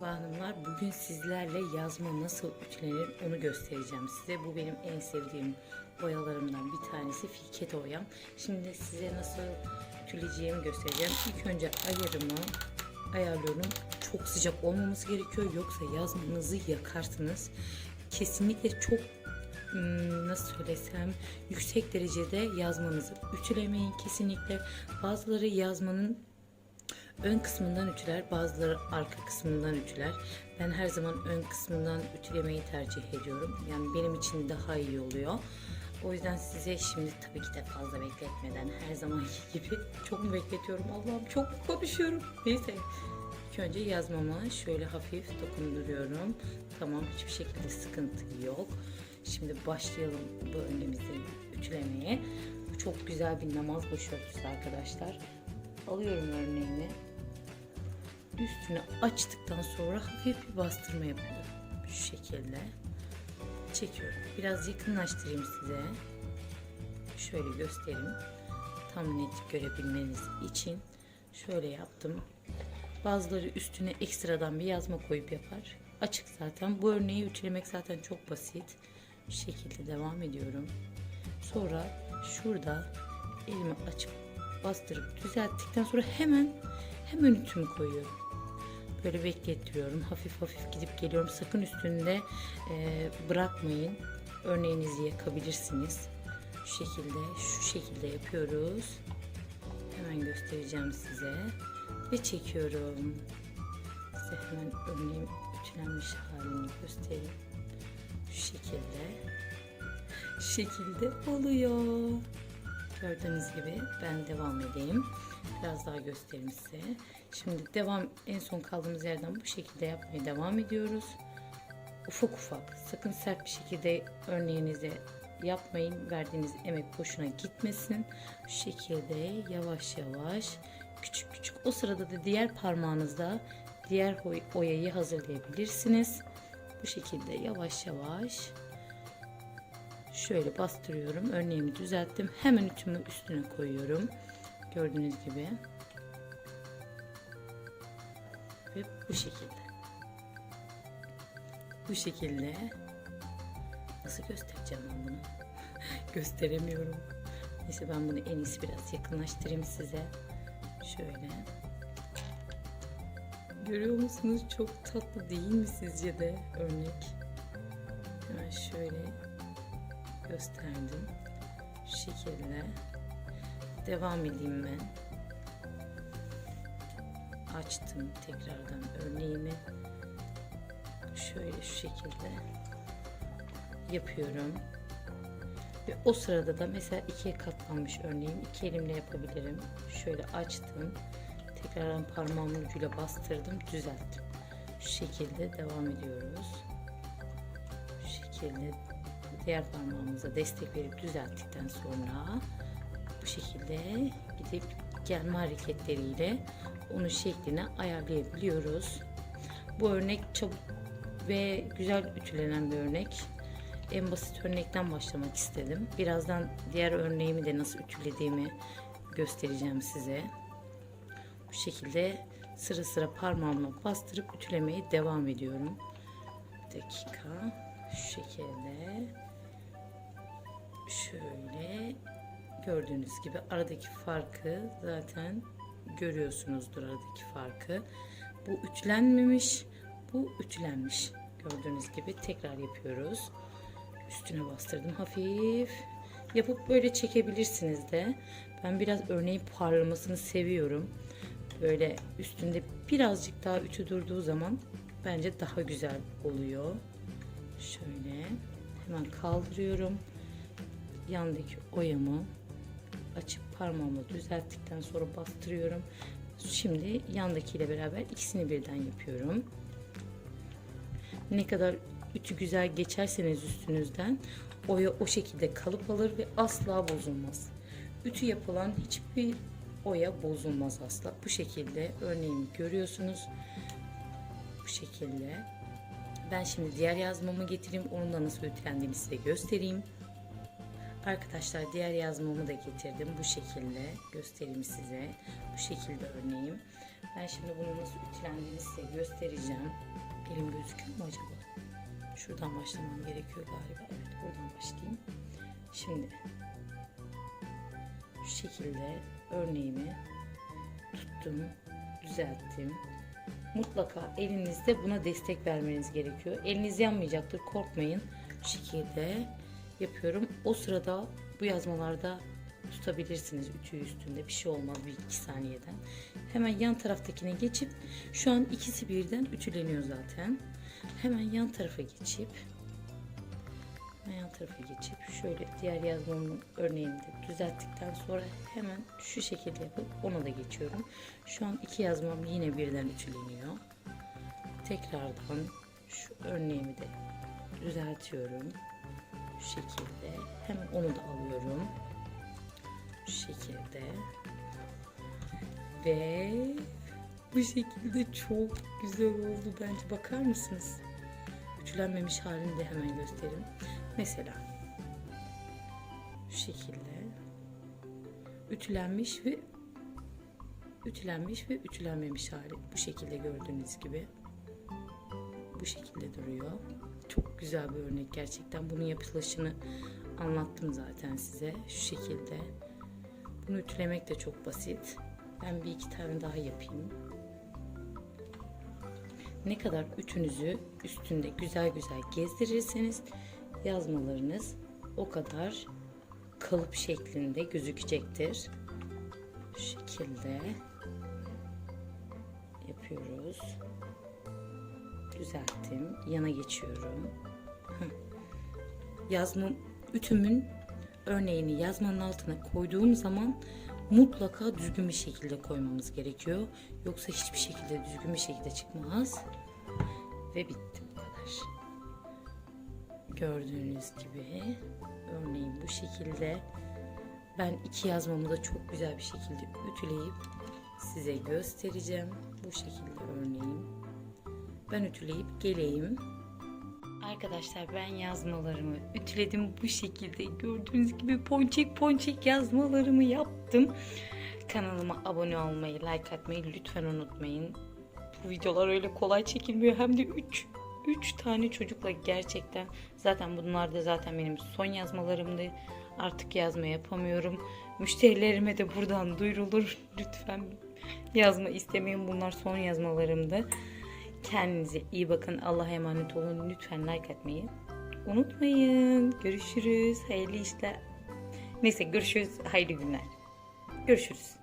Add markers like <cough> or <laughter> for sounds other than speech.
Merhaba hanımlar. Bugün sizlerle yazma nasıl ütülenir onu göstereceğim size. Bu benim en sevdiğim boyalarımdan bir tanesi Filket oyam. Şimdi size nasıl ütüleyeceğimi göstereceğim. İlk önce ayarımı ayarlıyorum. Çok sıcak olmaması gerekiyor yoksa yazmanızı yakarsınız. Kesinlikle çok hmm, nasıl söylesem yüksek derecede yazmanızı ütülemeyin kesinlikle. Bazıları yazmanın ön kısmından ütüler, bazıları arka kısmından ütüler. Ben her zaman ön kısmından ütülemeyi tercih ediyorum. Yani benim için daha iyi oluyor. O yüzden size şimdi tabii ki de fazla bekletmeden her zamanki <laughs> gibi çok mu bekletiyorum Allah'ım çok mu konuşuyorum. Neyse. İlk önce yazmama şöyle hafif dokunduruyorum. Tamam hiçbir şekilde sıkıntı yok. Şimdi başlayalım bu önlemimizi ütülemeye. Bu çok güzel bir namaz başörtüsü arkadaşlar. Alıyorum örneğini. Üstünü açtıktan sonra hafif bir bastırma yapıyorum. Şu şekilde. Çekiyorum. Biraz yakınlaştırayım size. Şöyle göstereyim. Tam net görebilmeniz için şöyle yaptım. Bazıları üstüne ekstradan bir yazma koyup yapar. Açık zaten. Bu örneği ütülemek zaten çok basit. Bu şekilde devam ediyorum. Sonra şurada elimi açıp bastırıp düzelttikten sonra hemen hemen ütümü koyuyorum. Böyle beklettiriyorum. Hafif hafif gidip geliyorum. Sakın üstünde e, bırakmayın. Örneğinizi yakabilirsiniz. Şu şekilde, şu şekilde yapıyoruz. Hemen göstereceğim size. Ve çekiyorum. Size hemen örneğin ütülenmiş halini göstereyim. Şu şekilde. Şu şekilde oluyor. Gördüğünüz gibi ben devam edeyim. Biraz daha göstereyim size. Şimdi devam en son kaldığımız yerden bu şekilde yapmaya devam ediyoruz. Ufak ufak sakın sert bir şekilde örneğinize yapmayın. Verdiğiniz emek boşuna gitmesin. Bu şekilde yavaş yavaş küçük küçük o sırada da diğer parmağınızla diğer oy- oyayı hazırlayabilirsiniz. Bu şekilde yavaş yavaş şöyle bastırıyorum. Örneğimi düzelttim. Hemen ütümü üstüne koyuyorum. Gördüğünüz gibi. Ve bu şekilde. Bu şekilde. Nasıl göstereceğim ben bunu? <laughs> Gösteremiyorum. Neyse ben bunu en iyisi biraz yakınlaştırayım size. Şöyle. Görüyor musunuz? Çok tatlı değil mi sizce de örnek? Hemen şöyle gösterdim. Şu şekilde devam edeyim ben. Açtım tekrardan örneğimi. Şöyle şu şekilde yapıyorum. Ve o sırada da mesela ikiye katlanmış örneğim iki elimle yapabilirim. Şöyle açtım. Tekrardan parmağımın ucuyla bastırdım, düzelttim. Şu şekilde devam ediyoruz. Şu şekilde diğer parmağımıza destek verip düzelttikten sonra bu şekilde gidip gelme hareketleriyle onun şekline ayarlayabiliyoruz. Bu örnek çabuk ve güzel ütülenen bir örnek. En basit örnekten başlamak istedim. Birazdan diğer örneğimi de nasıl ütülediğimi göstereceğim size. Bu şekilde sıra sıra parmağımla bastırıp ütülemeye devam ediyorum. Bir dakika. Şu şekilde şöyle gördüğünüz gibi aradaki farkı zaten görüyorsunuzdur aradaki farkı. Bu ütülenmemiş, bu ütülenmiş. Gördüğünüz gibi tekrar yapıyoruz. Üstüne bastırdım hafif. Yapıp böyle çekebilirsiniz de. Ben biraz örneğin parlamasını seviyorum. Böyle üstünde birazcık daha ütü durduğu zaman bence daha güzel oluyor. Şöyle hemen kaldırıyorum yandaki oyamı açıp parmağımla düzelttikten sonra bastırıyorum. Şimdi yandakiyle beraber ikisini birden yapıyorum. Ne kadar ütü güzel geçerseniz üstünüzden oya o şekilde kalıp alır ve asla bozulmaz. Ütü yapılan hiçbir oya bozulmaz asla. Bu şekilde örneğimi görüyorsunuz. Bu şekilde. Ben şimdi diğer yazmamı getireyim. Onun da nasıl ütülendiğini size göstereyim. Arkadaşlar diğer yazmamı da getirdim. Bu şekilde göstereyim size. Bu şekilde örneğim. Ben şimdi bunu nasıl ütülendiğini size göstereceğim. Elim gözüküyor mu acaba? Şuradan başlamam gerekiyor galiba. Evet buradan başlayayım. Şimdi şu şekilde örneğimi tuttum, düzelttim. Mutlaka elinizde buna destek vermeniz gerekiyor. Eliniz yanmayacaktır korkmayın. Şu şekilde yapıyorum. O sırada bu yazmalarda tutabilirsiniz ütü üstünde bir şey olmaz bir iki saniyeden. Hemen yan taraftakine geçip şu an ikisi birden ütüleniyor zaten. Hemen yan tarafa geçip yan tarafa geçip şöyle diğer yazmamın örneğini de düzelttikten sonra hemen şu şekilde yapıp ona da geçiyorum. Şu an iki yazmam yine birden ütüleniyor. Tekrardan şu örneğimi de düzeltiyorum. Şu şekilde hemen onu da alıyorum. Şu şekilde ve bu şekilde çok güzel oldu bence. Bakar mısınız? Ütülenmemiş halini de hemen göstereyim. Mesela şu şekilde ütülenmiş ve ütülenmiş ve ütülenmemiş hali. Bu şekilde gördüğünüz gibi. Bu şekilde duruyor. Çok güzel bir örnek gerçekten. Bunun yapılışını anlattım zaten size. Şu şekilde. Bunu ütülemek de çok basit. Ben bir iki tane daha yapayım. Ne kadar ütünüzü üstünde güzel güzel gezdirirseniz yazmalarınız o kadar kalıp şeklinde gözükecektir. Şu şekilde yapıyoruz. Düzelttim. Yana geçiyorum. <laughs> Yazma ütümün örneğini yazmanın altına koyduğum zaman mutlaka düzgün bir şekilde koymamız gerekiyor. Yoksa hiçbir şekilde düzgün bir şekilde çıkmaz. Ve bitti bu kadar. Gördüğünüz gibi örneğin bu şekilde ben iki yazmamı da çok güzel bir şekilde ütüleyip size göstereceğim. Bu şekilde örneğin. Ben ütüleyip geleyim. Arkadaşlar ben yazmalarımı ütüledim bu şekilde. Gördüğünüz gibi ponçik ponçik yazmalarımı yaptım. Kanalıma abone olmayı, like atmayı lütfen unutmayın. Bu videolar öyle kolay çekilmiyor. Hem de 3 3 tane çocukla gerçekten zaten bunlar da zaten benim son yazmalarımdı. Artık yazma yapamıyorum. Müşterilerime de buradan duyurulur. Lütfen yazma istemeyin. Bunlar son yazmalarımdı. Kendinize iyi bakın. Allah'a emanet olun. Lütfen like atmayı unutmayın. Görüşürüz. Hayırlı işler. Neyse görüşürüz. Hayırlı günler. Görüşürüz.